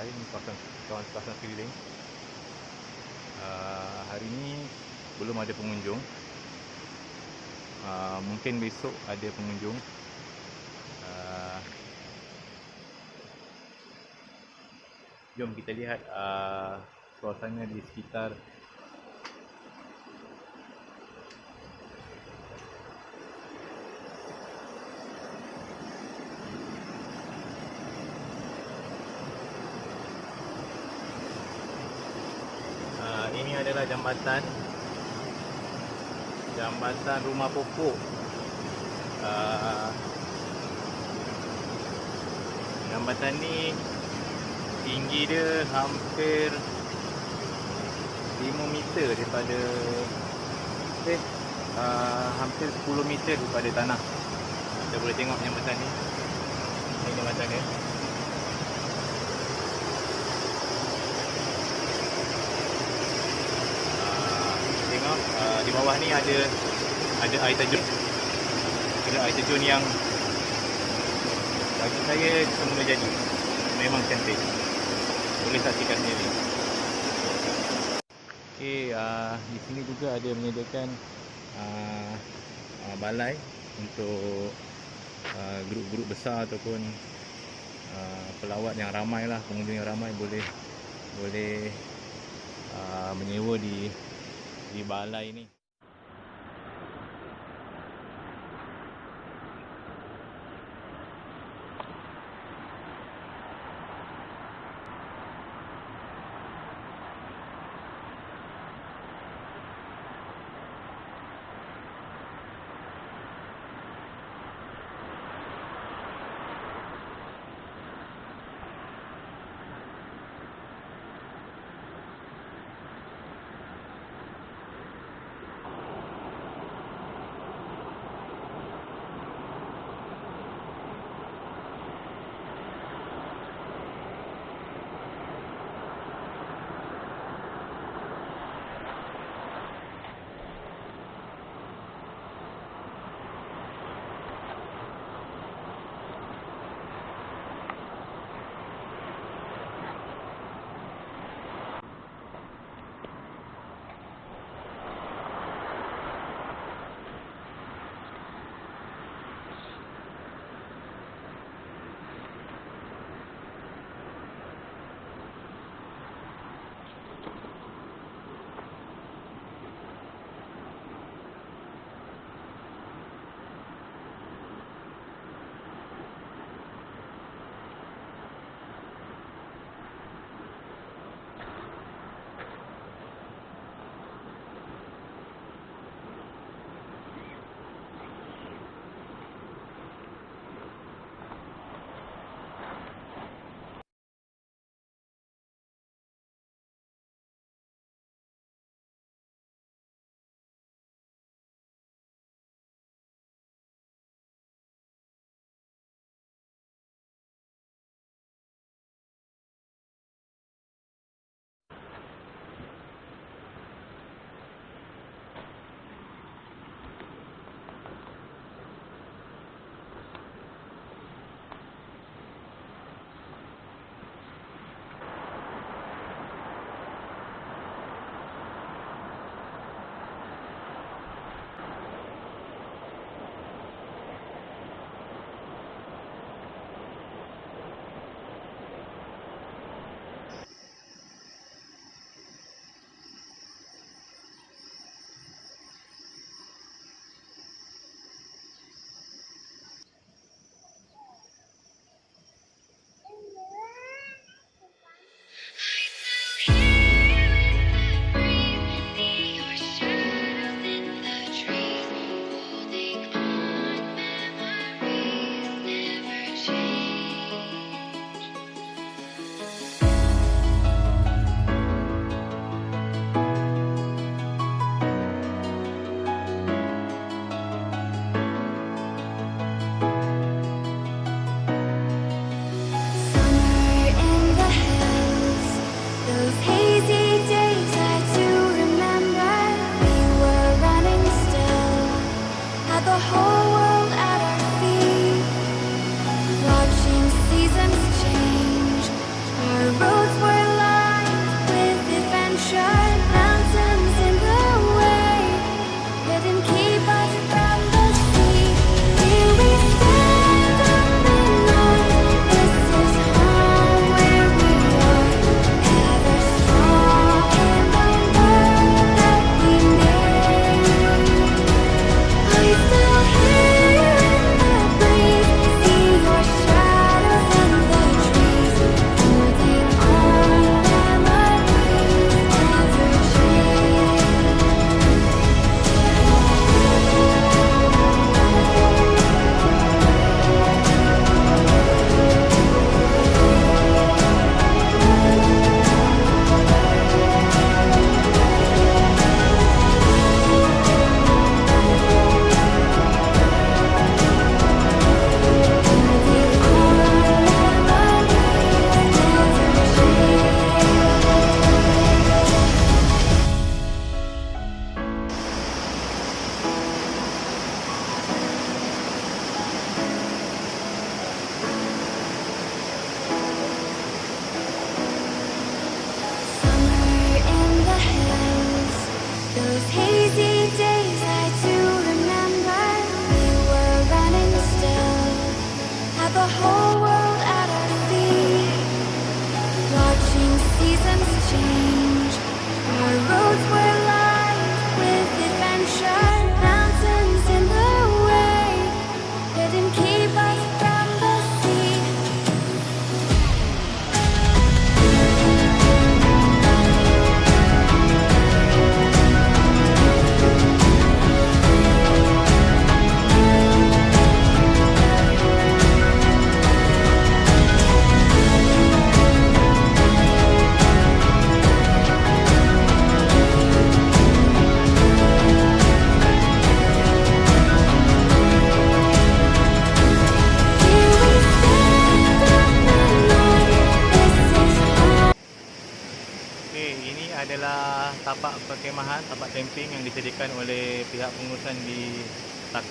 sampai ini kawasan kawasan sekeliling. Uh, hari ini belum ada pengunjung. Uh, mungkin besok ada pengunjung. Uh, jom kita lihat uh, suasana di sekitar Uh, ini adalah jambatan. Jambatan rumah pokok. Uh, jambatan ni tinggi dia hampir 5 meter daripada eh uh, hampir 10 meter daripada tanah. Kita boleh tengok jambatan ni. Ini jambatan dia Ah, tengok uh, di bawah ni ada ada air terjun. Ada air terjun yang bagi saya semula jadi. Memang cantik. Boleh saksikan sendiri. Okey, uh, di sini juga ada menyediakan uh, uh, balai untuk uh, grup-grup besar ataupun uh, pelawat yang ramai lah, pengunjung yang ramai boleh boleh uh, menyewa di di balai ni.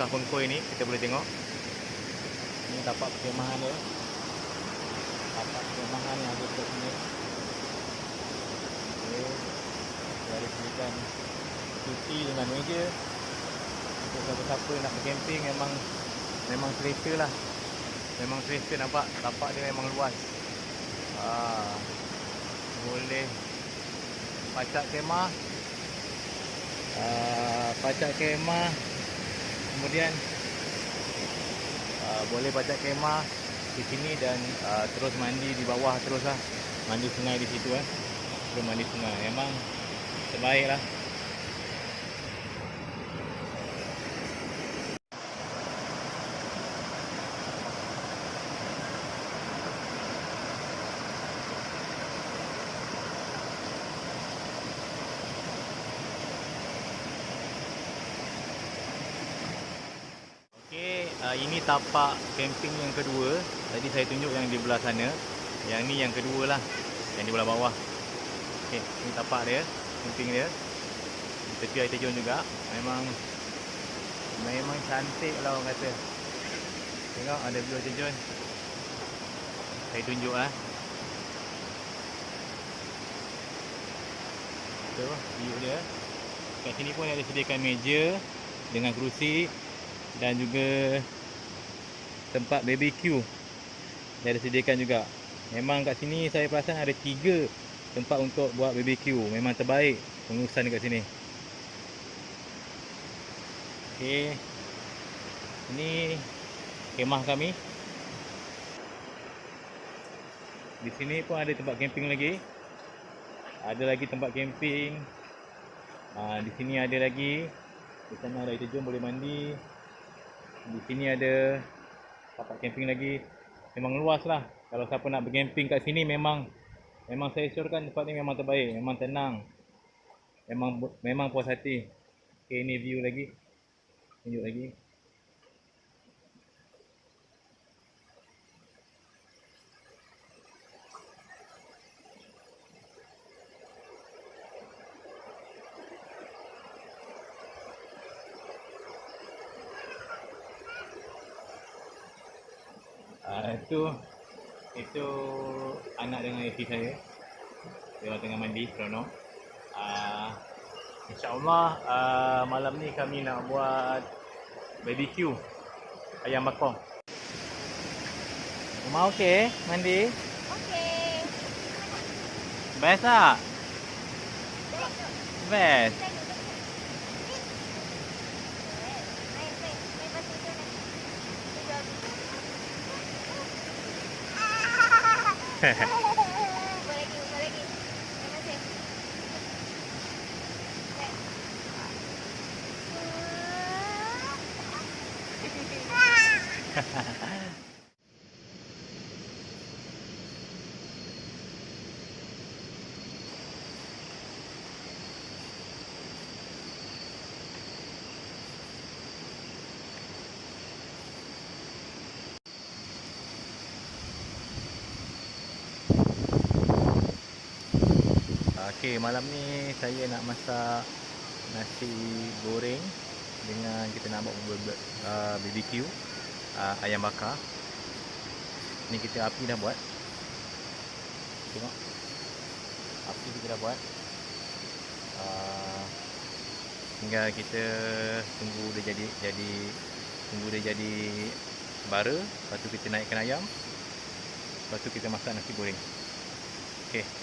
Takah Pengkoi ni. Kita boleh tengok. Ini tapak perkemahan dia. Tapak perkemahan yang ada dekat sini. Okey. Dia ada sediakan kursi dengan meja. Untuk siapa-siapa nak bercamping memang memang selesa lah. Memang selesa nampak. Tapak dia memang luas. Ah, boleh pacak kemah uh, pacak kemah kemudian uh, boleh pacak kemah di sini dan uh, terus mandi di bawah terus lah mandi sungai di situ eh. Terus mandi sungai. Memang terbaik lah Okey, uh, ini tapak camping yang kedua. Tadi saya tunjuk yang di belah sana. Yang ni yang kedua lah. Yang di belah bawah. Okey, ini tapak dia, camping dia. Di tepi air terjun juga. Memang memang cantik lah orang kata. Tengok ada view terjun. Saya tunjuk lah. Tu, view dia. Kat sini pun ada sediakan meja dengan kerusi dan juga tempat BBQ dia ada sediakan juga. Memang kat sini saya perasan ada tiga tempat untuk buat BBQ memang terbaik pengurusan dekat sini. Ok ini kemah kami. Di sini pun ada tempat camping lagi. Ada lagi tempat camping. Ah, di sini ada lagi. Di sana ada air terjun boleh mandi. Di sini ada tapak camping lagi. Memang luas lah. Kalau siapa nak bercamping kat sini memang memang saya syorkan tempat ni memang terbaik memang tenang memang memang puas hati. Ok ni view lagi. Tunjuk lagi Itu itu anak dengan isteri saya. Dia tengah mandi seronok. Ah, InsyaAllah ah, malam ni kami nak buat BBQ ayam bakar. Mau okey mandi? Okay. Best tak? Best. Buat lagi, buat lagi. Okey, malam ni saya nak masak nasi goreng dengan kita nak buat uh, BBQ uh, ayam bakar. Ni kita api dah buat. Tengok. Api kita dah buat. Uh, tinggal kita tunggu dia jadi jadi tunggu dia jadi bara, lepas tu kita naikkan ayam. Lepas tu kita masak nasi goreng. Okey.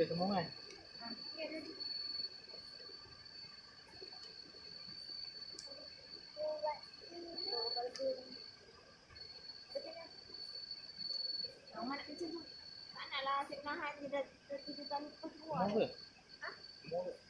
Kita semua kan? Yang mana kecil tu. Tak